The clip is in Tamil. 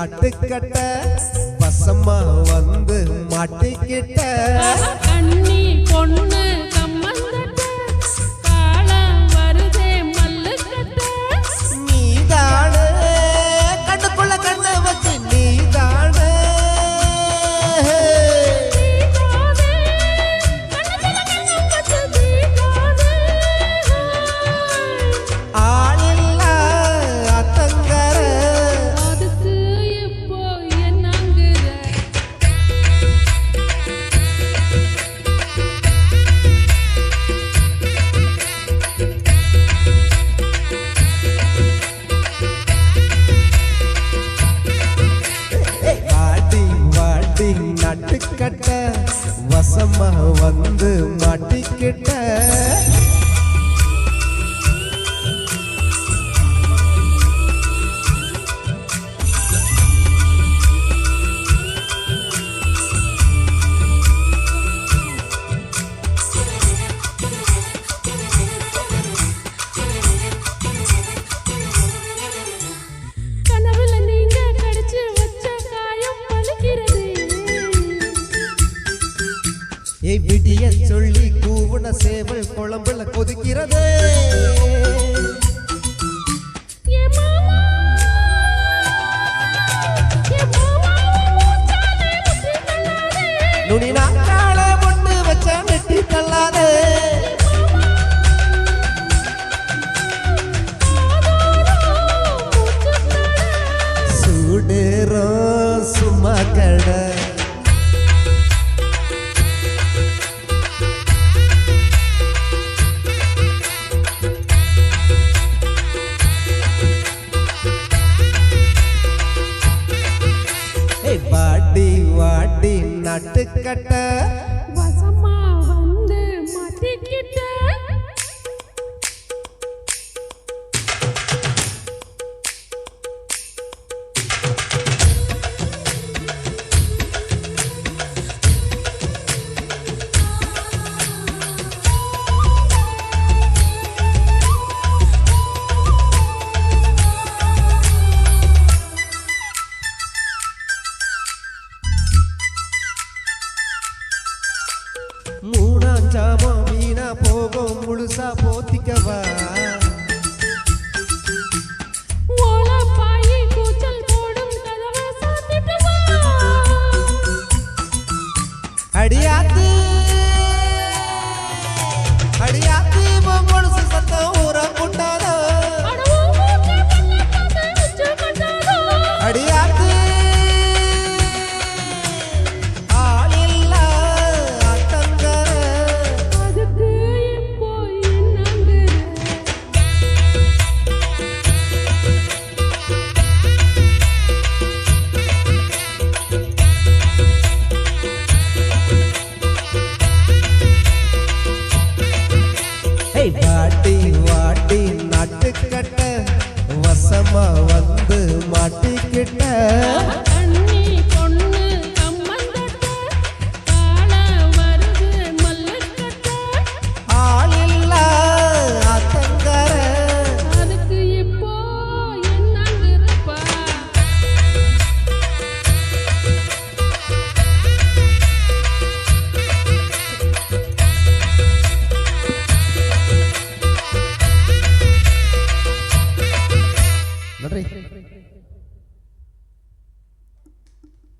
நாட்டுக்கட்ட பசமா வந்து மாட்டிக்கிட்ட. கண்ணி பொண்ணு வசமா ஏய் விடிய சொல்லி கூவுன சேவல் குழம்புல கொதிக்கிறதே. ஏ ஏ நுனி நாக்கால பொண்ணு வச்ச வெட்டி தள்ளாதே. சூடேறோம் சும்மா கடை. நட்டுக்கட்ட வசமா வந்து மதிக்கிட்ட Yeah.